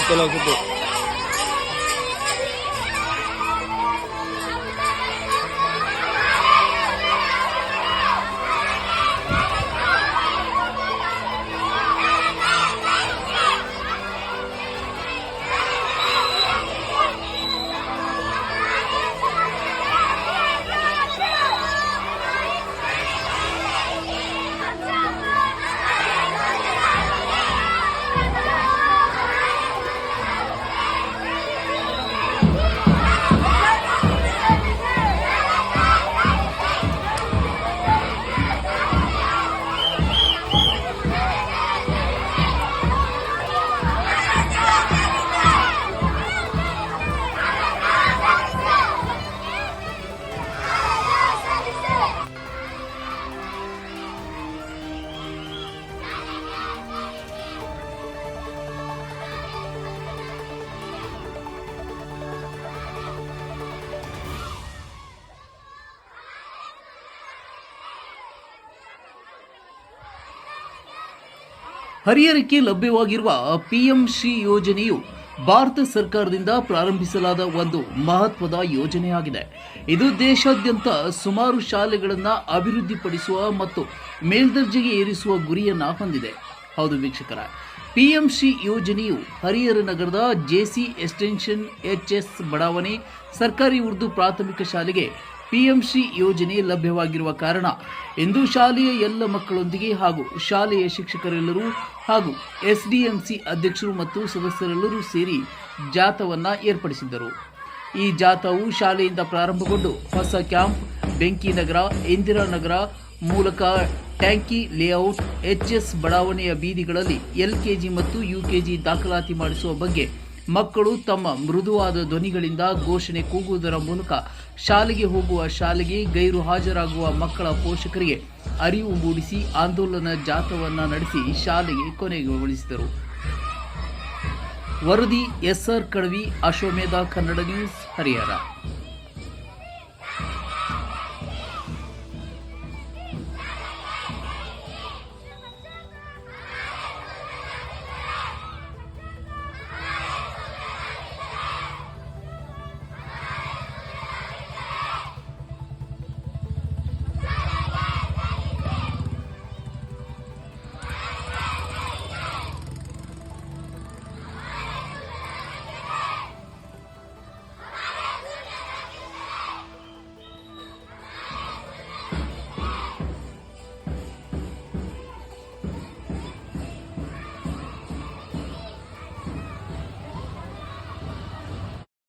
Hasta ಹರಿಹರಕ್ಕೆ ಲಭ್ಯವಾಗಿರುವ PM Shri ಯೋಜನೆಯು ಭಾರತ ಸರ್ಕಾರದಿಂದ ಪ್ರಾರಂಭಿಸಲಾದ ಒಂದು ಮಹತ್ವದ ಯೋಜನೆಯಾಗಿದೆ. ಇದು ದೇಶಾದ್ಯಂತ ಸುಮಾರು ಶಾಲೆಗಳನ್ನು ಅಭಿವೃದ್ಧಿಪಡಿಸುವ ಮತ್ತು ಮೇಲ್ದರ್ಜೆಗೆ ಏರಿಸುವ ಗುರಿಯನ್ನು ಹೊಂದಿದೆ. ಹೌದು ವೀಕ್ಷಕರ ಶ್ರೀ ಯೋಜನೆಯು ಹರಿಹರ ನಗರದ ಜೆಸಿ ಎಕ್ಸ್ಟೆನ್ಷನ್ ಎಚ್ಎಸ್ ಬಡಾವಣೆ ಸರ್ಕಾರಿ ಉರ್ದು ಪ್ರಾಥಮಿಕ ಶಾಲೆಗೆ ಪಿಎಂಶ್ರೀ ಯೋಜನೆ ಲಭ್ಯವಾಗಿರುವ ಕಾರಣ ಎಂದು ಶಾಲೆಯ ಎಲ್ಲ ಮಕ್ಕಳೊಂದಿಗೆ ಹಾಗೂ ಶಾಲೆಯ ಶಿಕ್ಷಕರೆಲ್ಲರೂ ಹಾಗೂ ಎಸ್ಡಿಎಂಸಿ ಅಧ್ಯಕ್ಷರು ಮತ್ತು ಸದಸ್ಯರೆಲ್ಲರೂ ಸೇರಿ ಜಾಥವನ್ನ ಏರ್ಪಡಿಸಿದ್ದರು. ಈ ಜಾಥಾವು ಶಾಲೆಯಿಂದ ಪ್ರಾರಂಭಗೊಂಡು ಹೊಸ ಕ್ಯಾಂಪ್ ಬೆಂಕಿ ನಗರ ಇಂದಿರಾನಗರ ಮೂಲಕ ಟ್ಯಾಂಕಿ ಲೇಔಟ್ ಎಚ್ಎಸ್ ಬಡಾವಣೆಯ ಬೀದಿಗಳಲ್ಲಿ ಎಲ್ಕೆಜಿ ಮತ್ತು ಯುಕೆಜಿ ದಾಖಲಾತಿ ಮಾಡಿಸುವ ಬಗ್ಗೆ ಮಕ್ಕಳು ತಮ್ಮ ಮೃದುವಾದ ಧ್ವನಿಗಳಿಂದ ಘೋಷಣೆ ಕೂಗುವುದರ ಮೂಲಕ ಶಾಲೆಗೆ ಹೋಗುವ ಶಾಲೆಗೆ ಗೈರು ಹಾಜರಾಗುವ ಮಕ್ಕಳ ಪೋಷಕರಿಗೆ ಅರಿವು ಮೂಡಿಸಿ ಆಂದೋಲನ ಜಾಥವನ್ನು ನಡೆಸಿ ಶಾಲೆಗೆ ಕೊನೆಗೊಳಿಸಿದರು ವರದಿ ಎಸ್ಆರ್ ಕಡವಿ, ಅಶ್ವಮೇಧ, ಕನ್ನಡ ನ್ಯೂಸ್, ಹರಿಹರ.